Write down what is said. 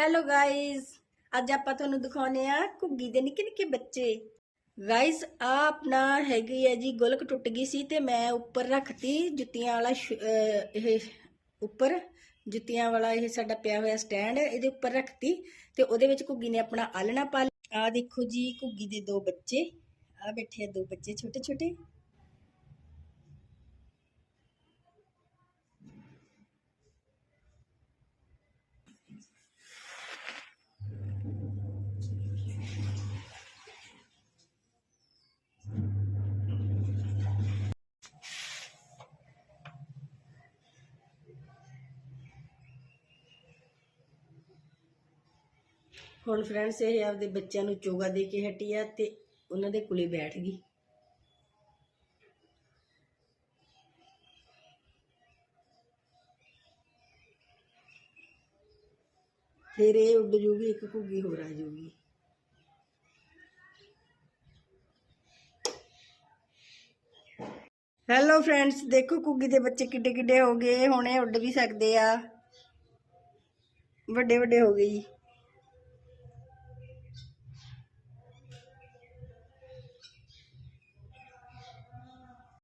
Hello guys ਅੱਜ ਆਪਾਂ ਤੁਹਾਨੂੰ ਦਿਖਾਉਨੇ ਆ ਘੁੱਗੀ ਦੇ ਨਿੱਕੇ ਨਿੱਕੇ ਬੱਚੇ। ਗਾਇਸ ਆ ਆਪਣਾ ਹੈਗੀ ਹੈ ਜੀ, ਗੁਲਕ ਟੁੱਟ ਗਈ ਸੀ ਤੇ ਮੈਂ ਉੱਪਰ ਰੱਖਤੀ ਜੁੱਤੀਆਂ ਵਾਲਾ ਸ਼- ਇਹ ਉੱਪਰ। ਜੁੱਤੀਆਂ ਵਾਲਾ ਇਹ ਸਾਡਾ ਪਿਆ ਹੋਇਆ ਸਟੈਂਡ ਇਹਦੇ ਉੱਪਰ ਰੱਖਤੀ ਤੇ ਉਹਦੇ ਵਿੱਚ ਘੁੱਗੀ ਨੇ ਆਪਣਾ ਆਲਣਾ ਪਾ ਲਿਆ। ਆ ਦੇਖੋ ਜੀ, ਘੁੱਗੀ ਦੇ ਦੋ ਬੱਚੇ। ਆ ਬੈਠੇ ਆ ਦੋ ਬੱਚੇ ਛੋਟੇ ਛੋਟੇ ਹੁਣ ਫਰੈਂਡਸ ਇਹ ਆਪਦੇ ਬੱਚਿਆਂ ਨੂੰ ਚੋਗਾ ਦੇ ਕੇ ਹਟੀ ਆ ਤੇ ਉਹਨਾਂ ਦੇ ਕੋਲੇ ਬੈਠ ਗਈ। ਫਿਰ ਇਹ ਉੱਡ ਜੂਗੀ, ਇੱਕ ਘੁੱਗੀ ਹੋਰ ਆ ਜੂਗੀ। ਹੈਲੋ ਫਰੈਂਡਸ ਦੇਖੋ ਘੁੱਗੀ ਦੇ ਬੱਚੇ ਕਿੱਡੇ ਕਿੱਡੇ ਹੋ ਗਏ ਹੁਣ ਇਹ ਉੱਡ ਵੀ ਸਕਦੇ ਆ। ਵੱਡੇ ਵੱਡੇ ਹੋ ਗਏ ਜੀ।